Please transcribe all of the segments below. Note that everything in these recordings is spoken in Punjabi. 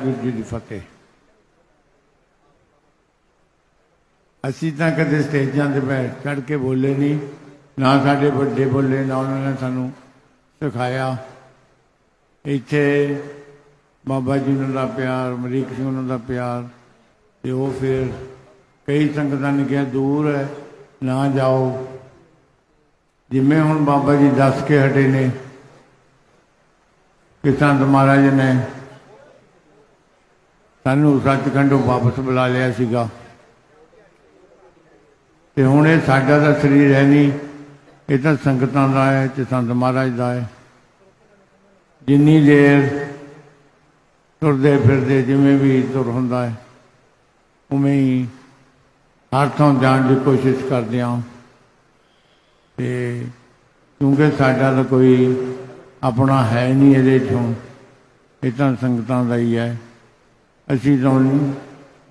ਵਾਹਿਗੁਰੂ ਜੀ ਦੀ ਫਤਿਹ। ਅਸੀਂ ਤਾਂ ਕਦੇ ਸਟੇਜਾਂ ਤੇ ਬੈਠ ਚੜ ਕੇ ਬੋਲੇ ਨਹੀਂ, ਨਾ ਸਾਡੇ ਵੱਡੇ ਬੋਲੇ, ਨਾ ਉਹਨਾਂ ਨੇ ਸਾਨੂੰ ਸਿਖਾਇਆ। ਇੱਥੇ ਬਾਬਾ ਜੀ ਨੂੰ ਦਾ ਪਿਆਰ, ਅਮਰੀਕ ਸਿੰਘ ਨੂੰ ਦਾ ਪਿਆਰ, ਤੇ ਉਹ ਫਿਰ ਕਈ ਸੰਗਤਾਂ ਨੇ ਕਿਹਾ, ਦੂਰ ਹੈ, ਨਾ ਜਾਓ। ਜਿਵੇਂ ਹੁਣ ਬਾਬਾ ਜੀ ਦੱਸ ਕੇ ਹਟੇ ਨੇ ਕਿ ਸੰਤ ਮਹਾਰਾਜ ਨੇ ਸਾਨੂੰ ਸੱਚਖੰਡੋਂ ਵਾਪਸ ਬੁਲਾ ਲਿਆ ਸੀਗਾ। ਤੇ ਹੁਣ ਇਹ ਸਾਡਾ ਤਾਂ ਸਰੀਰ ਹੈ ਨਹੀਂ, ਇਹ ਤਾਂ ਸੰਗਤਾਂ ਦਾ ਹੈ ਤੇ ਸੰਤ ਮਹਾਰਾਜ ਦਾ ਹੈ। ਜਿੰਨੀ ਦੇਰ ਤੁਰਦੇ ਫਿਰਦੇ ਜਿਵੇਂ ਵੀ ਤੁਰ ਹੁੰਦਾ ਹੈ, ਉਵੇਂ ਹੀ ਹਰ ਥਾਂ ਜਾਣ ਦੀ ਕੋਸ਼ਿਸ਼ ਕਰਦੇ ਹਾਂ। ਤੇ ਕਿਉਂਕਿ ਸਾਡਾ ਤਾਂ ਕੋਈ ਆਪਣਾ ਹੈ ਨਹੀਂ ਇਹਦੇ ਚੋਂ, ਇਹ ਤਾਂ ਸੰਗਤਾਂ ਦਾ ਹੀ ਹੈ। ਅਸੀਂ ਤਾਂ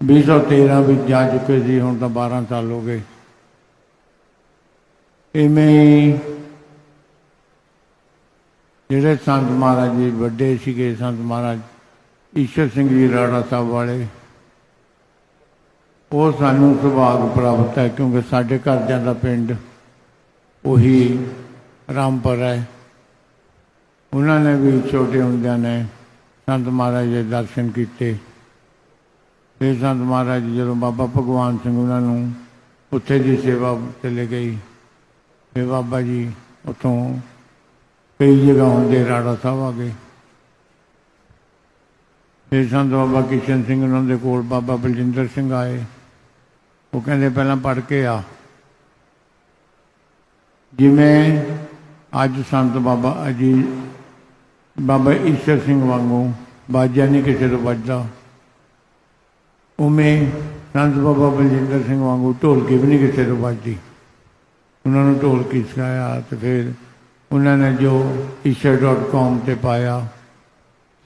2013 ਵਿੱਚ ਜਾ ਚੁੱਕੇ ਸੀ, ਹੁਣ ਤਾਂ 12 ਸਾਲ ਹੋ ਗਏ। ਇਵੇਂ ਹੀ ਜਿਹੜੇ ਸੰਤ ਮਹਾਰਾਜ ਜੀ ਵੱਡੇ ਸੀਗੇ, ਸੰਤ ਮਹਾਰਾਜ ਈਸ਼ਰ ਸਿੰਘ ਜੀ ਰਾੜਾ ਸਾਹਿਬ ਵਾਲੇ, ਉਹ ਸਾਨੂੰ ਸੁਭਾਗ ਪ੍ਰਾਪਤ ਹੈ, ਕਿਉਂਕਿ ਸਾਡੇ ਘਰਦਿਆਂ ਦਾ ਪਿੰਡ ਉਹੀ ਰਾਮਪੁਰ ਹੈ। ਉਹਨਾਂ ਨੇ ਵੀ ਛੋਟੇ ਹੁੰਦਿਆਂ ਨੇ ਸੰਤ ਮਹਾਰਾਜ ਦੇ ਦਰਸ਼ਨ ਕੀਤੇ। ਫਿਰ ਸੰਤ ਮਹਾਰਾਜ ਜੀ ਜਦੋਂ ਬਾਬਾ ਭਗਵਾਨ ਸਿੰਘ ਉਹਨਾਂ ਨੂੰ ਉੱਥੇ ਦੀ ਸੇਵਾ ਚਲੇ ਗਈ ਫਿਰ ਬਾਬਾ ਜੀ, ਉੱਥੋਂ ਕਈ ਜਗ੍ਹਾ ਹੁੰਦੇ ਰਾੜਾ ਸਾਹਿਬ ਆ ਗਏ। ਫਿਰ ਸੰਤ ਬਾਬਾ ਕਿਸ਼ਨ ਸਿੰਘ ਉਹਨਾਂ ਦੇ ਕੋਲ ਬਾਬਾ ਬਲਜਿੰਦਰ ਸਿੰਘ ਆਏ। ਉਹ ਕਹਿੰਦੇ, ਪਹਿਲਾਂ ਪੜ੍ਹ ਕੇ ਆ। ਜਿਵੇਂ ਅੱਜ ਸੰਤ ਬਾਬਾ ਅਜੀ, ਬਾਬਾ ਈਸ਼ਰ ਸਿੰਘ ਵਾਂਗੂ, ਬਾਜਾ ਨਹੀਂ ਕਿਸੇ ਤੋਂ ਵੱਜਦਾ। ਉਵੇਂ ਸੰਤ ਬਾਬਾ ਬਲਜਿੰਦਰ ਸਿੰਘ ਵਾਂਗੂ ਢੋਲਕੀ ਵੀ ਨਹੀਂ ਕਿਸੇ ਤੋਂ ਵੱਜਦੀ। ਉਹਨਾਂ ਨੂੰ ਢੋਲਕੀ ਸਿਖਾਇਆ ਤੇ ਫਿਰ ਉਹਨਾਂ ਨੇ ਜੋ isha.com ਤੇ ਪਾਇਆ,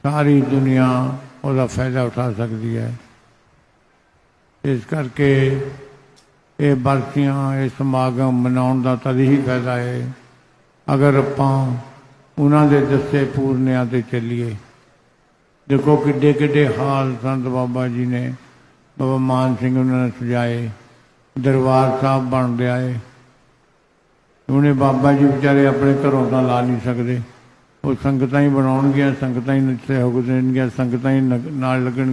ਸਾਰੀ ਦੁਨੀਆ ਉਹਦਾ ਫਾਇਦਾ ਉਠਾ ਸਕਦੀ ਹੈ। ਇਸ ਕਰਕੇ ਇਹ ਬਰਸੀਆਂ, ਇਹ ਸਮਾਗਮ ਮਨਾਉਣ ਦਾ ਤਦ ਹੀ ਫਾਇਦਾ ਹੈ। ਅਗਰ ਆਪਾਂ ਉਹਨਾਂ ਦੇ ਦੱਸੇ ਪੂਰਨਿਆਂ ਤੇ ਚੱਲੀਏ, ਦੇਖੋ ਕਿੱਡੇ ਕਿੱਡੇ ਹਾਲ ਸੰਤ ਬਾਬਾ ਜੀ ਨੇ ਬਾਬਾ ਮਾਨ ਸਿੰਘ ਉਹਨਾਂ ਨੇ ਸਜਾਏ ਦਰਬਾਰ ਸਾਹਿਬ ਬਣ ਰਿਹਾ ਹੈ ਉਹਨੇ ਬਾਬਾ ਜੀ ਵਿਚਾਰੇ ਆਪਣੇ ਘਰੋਂ ਤਾਂ ਲਾ ਨਹੀਂ ਸਕਦੇ। ਉਹ ਸੰਗਤਾਂ ਹੀ ਬਣਾਉਣਗੀਆਂ, ਸੰਗਤਾਂ ਹੀ ਸਹਿਯੋਗ ਦੇਣਗੀਆਂ ਸੰਗਤਾਂ ਹੀ ਨਗ- ਨਾਲ ਲੱਗਣਗੀਆਂ।